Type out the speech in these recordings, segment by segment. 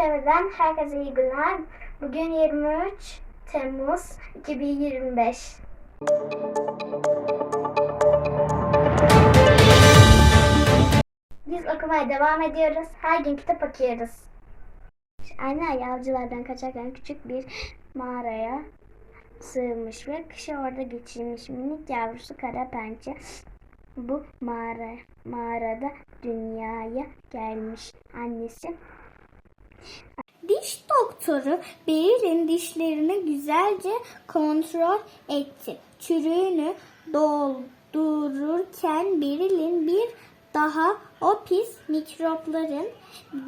TV'den herkese iyi günler. Bugün 23 Temmuz 2025. Biz okumaya devam ediyoruz. Her gün kitap okuyoruz. Anne yavcılardan kaçarken küçük bir mağaraya sığınmış ve kışı orada geçirmiş minik yavrusu kara pençe bu mağara mağarada dünyaya gelmiş annesi Diş doktoru Beril'in dişlerini güzelce kontrol etti. Çürüğünü doldururken Beril'in bir daha o pis mikropların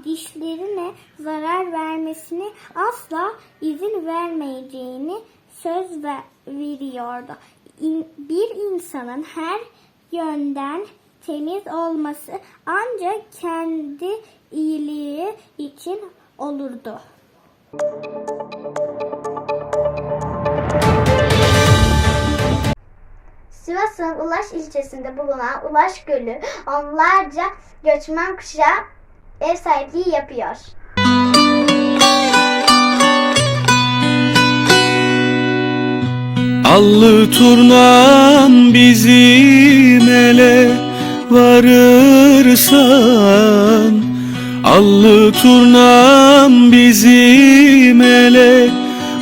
dişlerine zarar vermesine asla izin vermeyeceğini söz ver- veriyordu. Bir insanın her yönden temiz olması ancak kendi iyiliği için olurdu. Sivas'ın Ulaş ilçesinde bulunan Ulaş Gölü onlarca göçmen kuşa ev sahipliği yapıyor. Allı turnan bizim ele varırsan Allı turnam bizim ele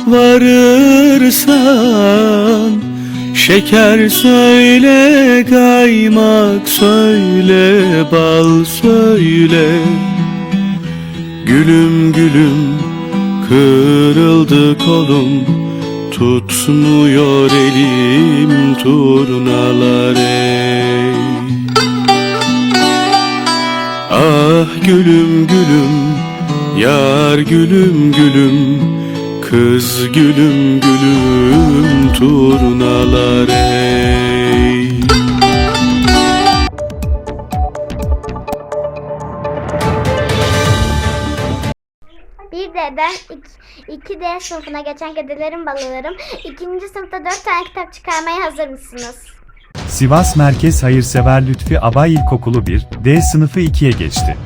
varırsan Şeker söyle, kaymak söyle, bal söyle. Gülüm gülüm kırıldı kolum Tutmuyor elim turnalar ey gülüm gülüm Yar gülüm gülüm Kız gülüm gülüm turnalar ey Bir D'den iki, iki D sınıfına geçen kedilerim balılarım ikinci sınıfta dört tane kitap çıkarmaya hazır mısınız? Sivas Merkez Hayırsever Lütfi Abay İlkokulu 1, D sınıfı 2'ye geçti.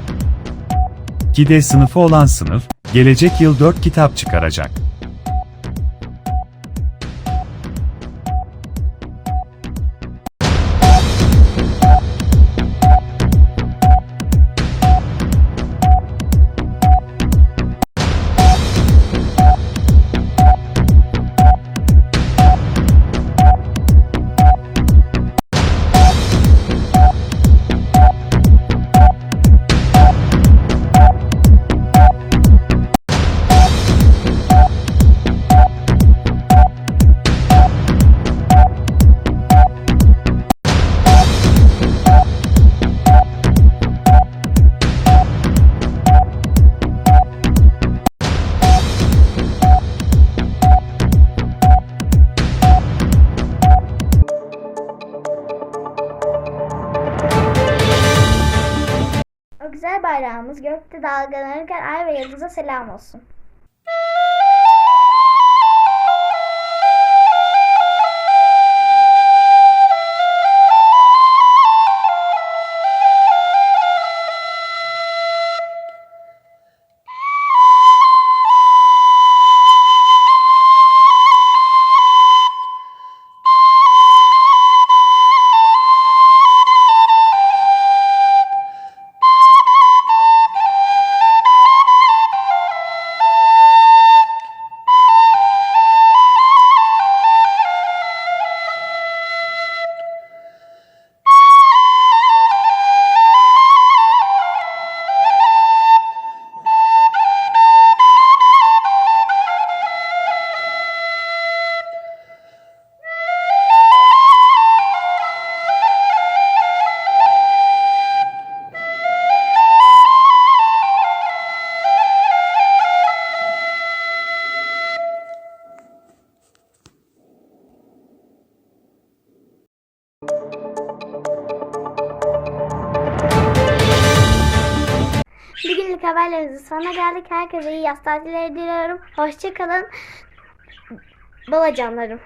2D sınıfı olan sınıf, gelecek yıl 4 kitap çıkaracak. Güzel bayrağımız gökte dalgalanırken ay ve yıldıza selam olsun. Haberlerimizin sonuna geldik. Herkese iyi yaz tatilleri diliyorum. Hoşçakalın. Balacanlarım.